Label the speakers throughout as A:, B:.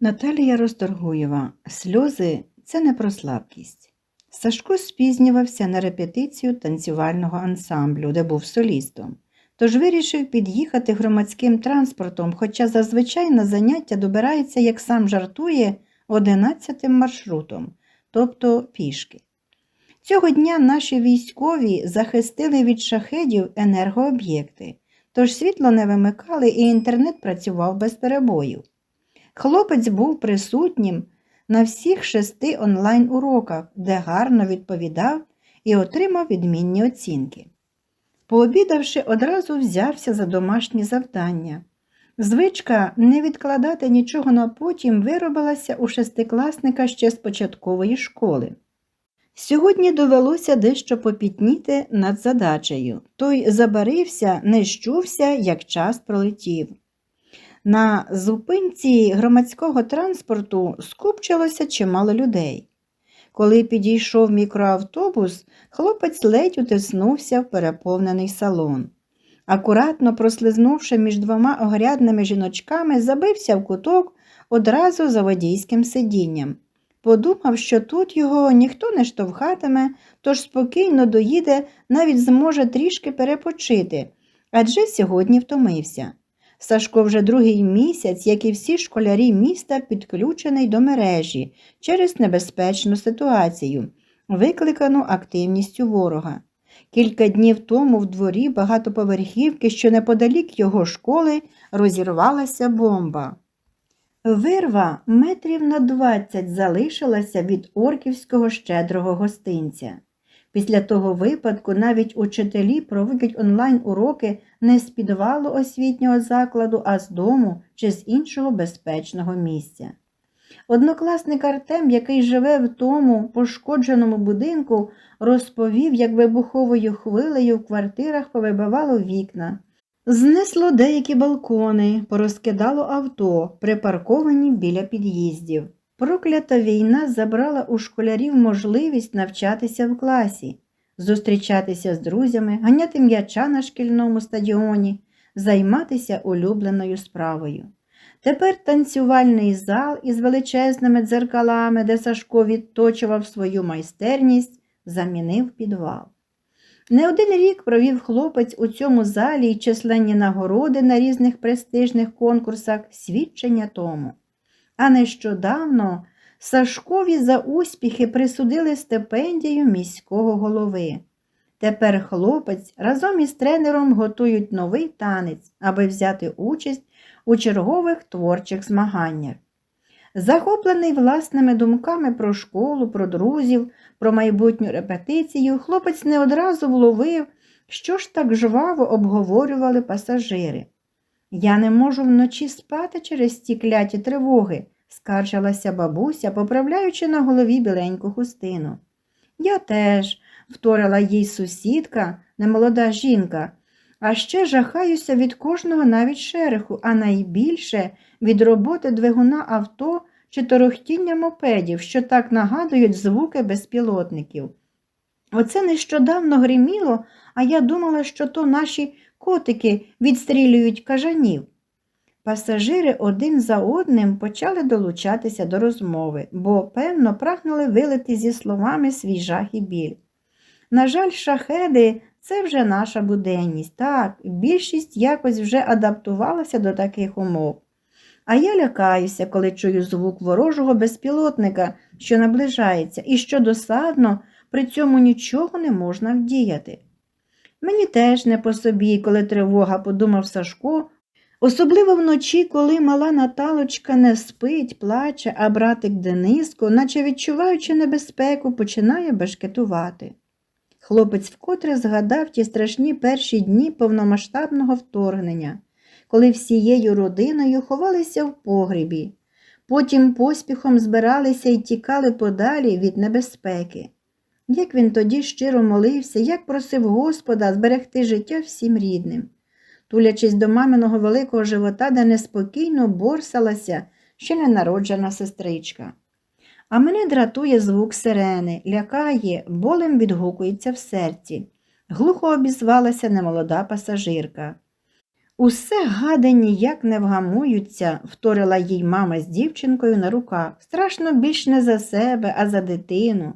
A: Наталія Розторгуєва. Сльози це не про слабкість. Сашко спізнювався на репетицію танцювального ансамблю, де був солістом. Тож вирішив під'їхати громадським транспортом, хоча зазвичай на заняття добирається, як сам жартує, одинадцятим маршрутом, тобто пішки. Цього дня наші військові захистили від шахедів енергооб'єкти, тож світло не вимикали і інтернет працював без перебоїв. Хлопець був присутнім на всіх шести онлайн-уроках, де гарно відповідав і отримав відмінні оцінки. Пообідавши, одразу взявся за домашні завдання. Звичка не відкладати нічого на потім виробилася у шестикласника ще з початкової школи. Сьогодні довелося дещо попітніти над задачею. Той забарився, не щувся, як час пролетів. На зупинці громадського транспорту скупчилося чимало людей. Коли підійшов мікроавтобус, хлопець ледь утиснувся в переповнений салон. Акуратно прослизнувши між двома огрядними жіночками, забився в куток одразу за водійським сидінням. Подумав, що тут його ніхто не штовхатиме, тож спокійно доїде, навіть зможе трішки перепочити, адже сьогодні втомився. Сашко вже другий місяць, як і всі школярі міста, підключений до мережі через небезпечну ситуацію, викликану активністю ворога. Кілька днів тому в дворі багатоповерхівки, що неподалік його школи, розірвалася бомба. Вирва метрів на двадцять залишилася від орківського щедрого гостинця. Після того випадку навіть учителі проводять онлайн-уроки не з підвалу освітнього закладу, а з дому чи з іншого безпечного місця. Однокласник Артем, який живе в тому пошкодженому будинку, розповів, як вибуховою хвилею в квартирах повибивало вікна. Знесло деякі балкони, порозкидало авто, припарковані біля під'їздів. Проклята війна забрала у школярів можливість навчатися в класі, зустрічатися з друзями, ганяти м'яча на шкільному стадіоні, займатися улюбленою справою. Тепер танцювальний зал із величезними дзеркалами, де Сашко відточував свою майстерність, замінив підвал. Не один рік провів хлопець у цьому залі й численні нагороди на різних престижних конкурсах свідчення тому. А нещодавно Сашкові за успіхи присудили стипендію міського голови. Тепер хлопець разом із тренером готують новий танець, аби взяти участь у чергових творчих змаганнях. Захоплений власними думками про школу, про друзів, про майбутню репетицію, хлопець не одразу вловив, що ж так жваво обговорювали пасажири. Я не можу вночі спати через ті кляті тривоги, скаржилася бабуся, поправляючи на голові біленьку хустину. Я теж, вторила їй сусідка, немолода жінка, а ще жахаюся від кожного навіть шереху, а найбільше від роботи двигуна авто чи торохтіння мопедів, що так нагадують звуки безпілотників. Оце нещодавно гриміло, а я думала, що то наші котики відстрілюють кажанів. Пасажири один за одним почали долучатися до розмови, бо, певно, прагнули вилити зі словами свій жах і біль. На жаль, шахеди це вже наша буденність. Так, більшість якось вже адаптувалася до таких умов. А я лякаюся, коли чую звук ворожого безпілотника, що наближається, і що досадно, при цьому нічого не можна вдіяти. Мені теж не по собі, коли тривога, подумав Сашко, особливо вночі, коли мала Наталочка не спить, плаче, а братик Дениско, наче відчуваючи небезпеку, починає бешкетувати. Хлопець вкотре згадав ті страшні перші дні повномасштабного вторгнення, коли всією родиною ховалися в погрібі, потім поспіхом збиралися і тікали подалі від небезпеки. Як він тоді щиро молився, як просив Господа зберегти життя всім рідним, тулячись до маминого великого живота, де неспокійно борсалася ще ненароджена сестричка. А мене дратує звук сирени, лякає, болем відгукується в серці. Глухо обізвалася немолода пасажирка. Усе гади ніяк не вгамуються, вторила їй мама з дівчинкою на руках. Страшно більш не за себе, а за дитину.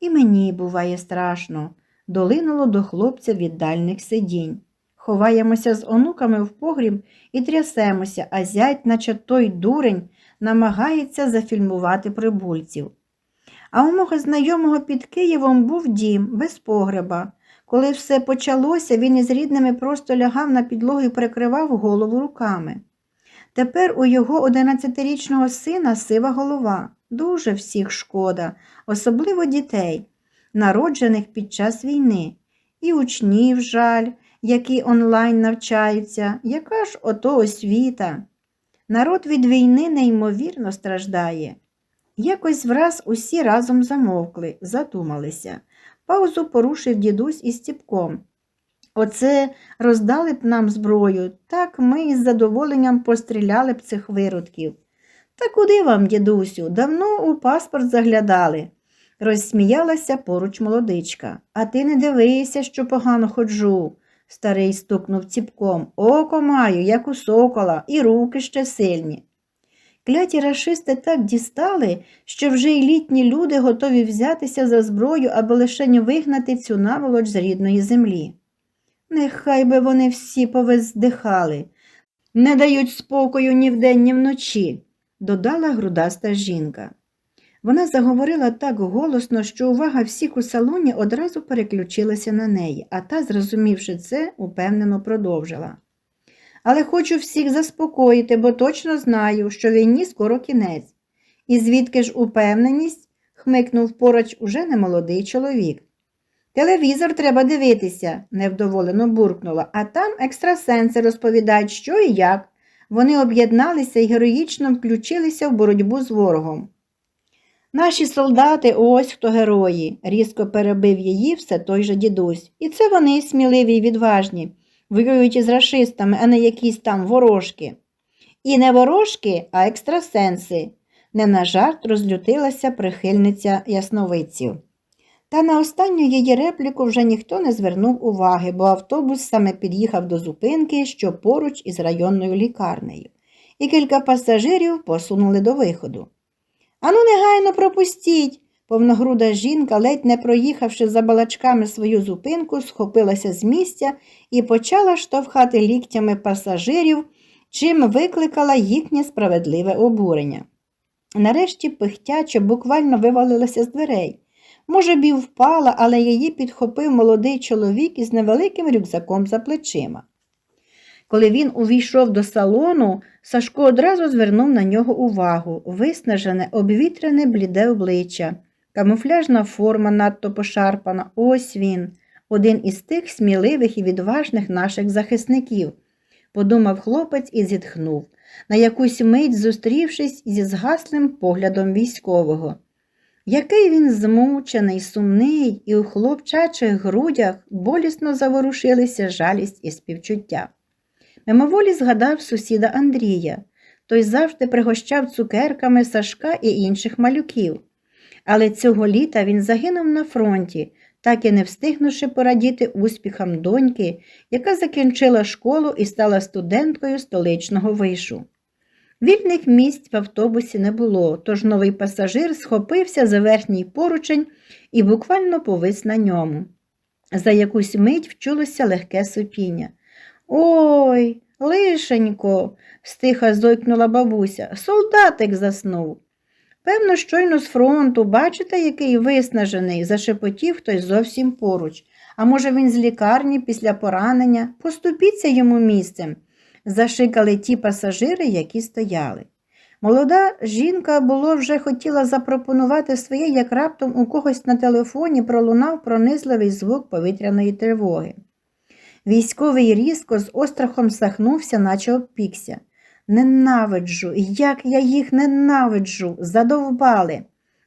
A: І мені буває страшно, долинуло до хлопця від дальних сидінь. Ховаємося з онуками в погріб і трясемося, а зять, наче той дурень, намагається зафільмувати прибульців. А у мого знайомого під Києвом був дім без погреба. Коли все почалося, він із рідними просто лягав на підлогу і прикривав голову руками. Тепер у його 11-річного сина сива голова. Дуже всіх шкода, особливо дітей, народжених під час війни, і учнів жаль, які онлайн навчаються, яка ж ото освіта. Народ від війни неймовірно страждає. Якось враз усі разом замовкли, задумалися. Паузу порушив дідусь із Стіпком. Оце роздали б нам зброю, так ми із задоволенням постріляли б цих виродків. Та куди вам, дідусю, давно у паспорт заглядали, розсміялася поруч молодичка. А ти не дивися, що погано ходжу. Старий стукнув ціпком. Око маю, як у сокола, і руки ще сильні. Кляті рашисти так дістали, що вже й літні люди готові взятися за зброю, аби лише не вигнати цю наволоч з рідної землі. Нехай би вони всі повездихали, не дають спокою ні вдень, ні вночі, додала грудаста жінка. Вона заговорила так голосно, що увага всіх у салоні одразу переключилася на неї, а та, зрозумівши це, упевнено продовжила. Але хочу всіх заспокоїти, бо точно знаю, що війні скоро кінець. І звідки ж упевненість? хмикнув поруч уже немолодий чоловік. Телевізор треба дивитися, невдоволено буркнула, а там екстрасенси розповідають, що і як. Вони об'єдналися і героїчно включилися в боротьбу з ворогом. Наші солдати ось хто герої, різко перебив її все той же дідусь. І це вони сміливі й відважні, воюють із рашистами, а не якісь там ворожки. І не ворожки, а екстрасенси, не на жарт розлютилася прихильниця ясновидців. Та на останню її репліку вже ніхто не звернув уваги, бо автобус саме під'їхав до зупинки, що поруч із районною лікарнею, і кілька пасажирів посунули до виходу. Ану, негайно пропустіть. Повногруда жінка, ледь не проїхавши за балачками свою зупинку, схопилася з місця і почала штовхати ліктями пасажирів, чим викликала їхнє справедливе обурення. Нарешті пихтяче буквально вивалилася з дверей. Може, б впала, але її підхопив молодий чоловік із невеликим рюкзаком за плечима. Коли він увійшов до салону, Сашко одразу звернув на нього увагу виснажене, обвітрене бліде обличчя, камуфляжна форма надто пошарпана. Ось він, один із тих сміливих і відважних наших захисників, подумав хлопець і зітхнув, на якусь мить зустрівшись зі згаслим поглядом військового. Який він змучений, сумний, і у хлопчачих грудях болісно заворушилися жалість і співчуття. Мимоволі згадав сусіда Андрія. Той завжди пригощав цукерками Сашка і інших малюків. Але цього літа він загинув на фронті, так і не встигнувши порадіти успіхам доньки, яка закінчила школу і стала студенткою столичного вишу. Вільних місць в автобусі не було, тож новий пасажир схопився за верхній поручень і буквально повис на ньому. За якусь мить вчулося легке сопіння. Ой, лишенько, стиха зойкнула бабуся, солдатик заснув. Певно, щойно з фронту, бачите, який виснажений, зашепотів хтось зовсім поруч. А може, він з лікарні після поранення, поступіться йому місцем, зашикали ті пасажири, які стояли. Молода жінка було вже хотіла запропонувати своє, як раптом у когось на телефоні пролунав пронизливий звук повітряної тривоги. Військовий різко з острахом сахнувся, наче обпікся. Ненавиджу, як я їх ненавиджу, задовбали.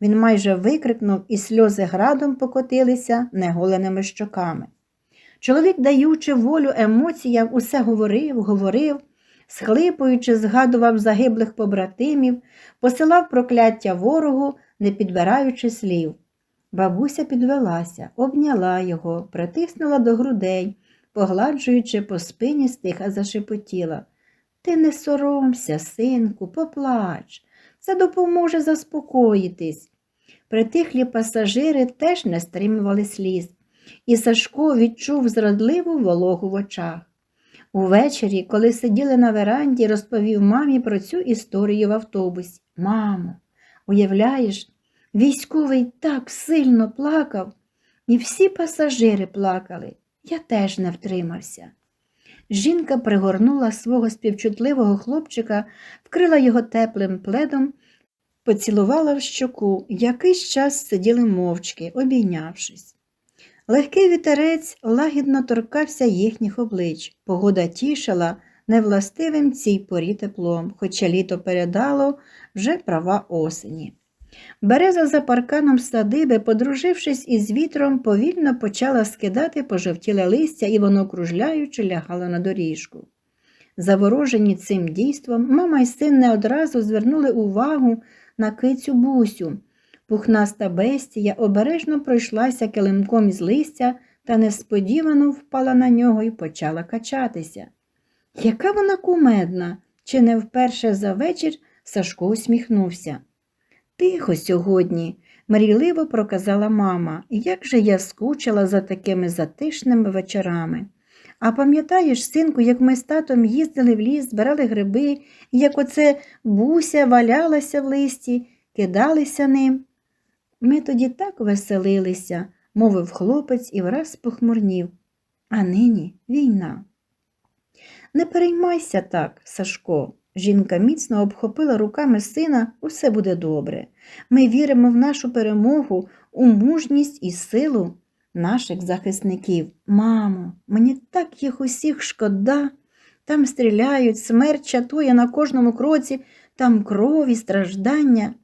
A: Він майже викрикнув, і сльози градом покотилися неголеними щоками. Чоловік, даючи волю емоціям, усе говорив, говорив, схлипуючи, згадував загиблих побратимів, посилав прокляття ворогу, не підбираючи слів. Бабуся підвелася, обняла його, притиснула до грудей, погладжуючи по спині, стиха зашепотіла. Ти не соромся, синку, поплач. Це допоможе заспокоїтись. Притихлі пасажири теж не стримували сліз, і Сашко відчув зрадливу вологу в очах. Увечері, коли сиділи на веранді, розповів мамі про цю історію в автобусі. Мамо, уявляєш, військовий так сильно плакав, і всі пасажири плакали. Я теж не втримався. Жінка пригорнула свого співчутливого хлопчика, вкрила його теплим пледом, поцілувала в щоку, якийсь час сиділи мовчки, обійнявшись. Легкий вітерець лагідно торкався їхніх облич. Погода тішила невластивим цій порі теплом, хоча літо передало вже права осені. Береза за парканом садиби, подружившись із вітром, повільно почала скидати пожовтіле листя, і воно, кружляючи, лягало на доріжку. Заворожені цим дійством, мама й син не одразу звернули увагу на кицю бусю. Пухнаста бестія обережно пройшлася килимком із листя та несподівано впала на нього і почала качатися. Яка вона кумедна, чи не вперше за вечір Сашко усміхнувся. Тихо сьогодні, мрійливо проказала мама, як же я скучила за такими затишними вечорами. А пам'ятаєш, синку, як ми з татом їздили в ліс, збирали гриби, як оце буся валялася в листі, кидалися ним. Ми тоді так веселилися, мовив хлопець і враз похмурнів. А нині війна. Не переймайся так, Сашко. Жінка міцно обхопила руками сина, усе буде добре. Ми віримо в нашу перемогу, у мужність і силу наших захисників. Мамо, мені так їх усіх шкода. Там стріляють, смерть чатує на кожному кроці, там кров і страждання.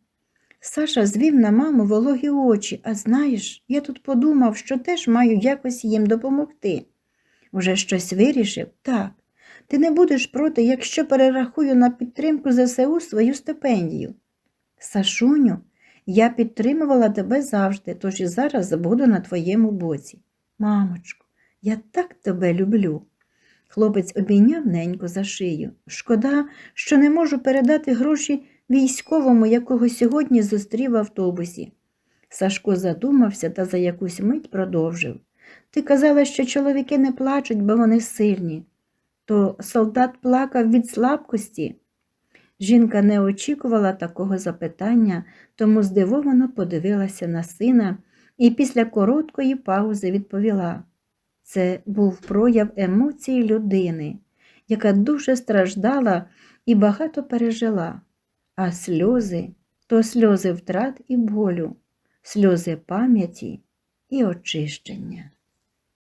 A: Саша звів на маму вологі очі, а знаєш, я тут подумав, що теж маю якось їм допомогти. Уже щось вирішив? Так. Ти не будеш проти, якщо перерахую на підтримку ЗСУ свою стипендію. Сашуню, я підтримувала тебе завжди, тож і зараз буду на твоєму боці. Мамочко, я так тебе люблю. Хлопець обійняв ненько за шию. Шкода, що не можу передати гроші військовому, якого сьогодні зустрів в автобусі. Сашко задумався та за якусь мить продовжив. Ти казала, що чоловіки не плачуть, бо вони сильні. То солдат плакав від слабкості. Жінка не очікувала такого запитання, тому здивовано подивилася на сина і після короткої паузи відповіла. Це був прояв емоцій людини, яка дуже страждала і багато пережила, а сльози то сльози втрат і болю, сльози пам'яті і очищення.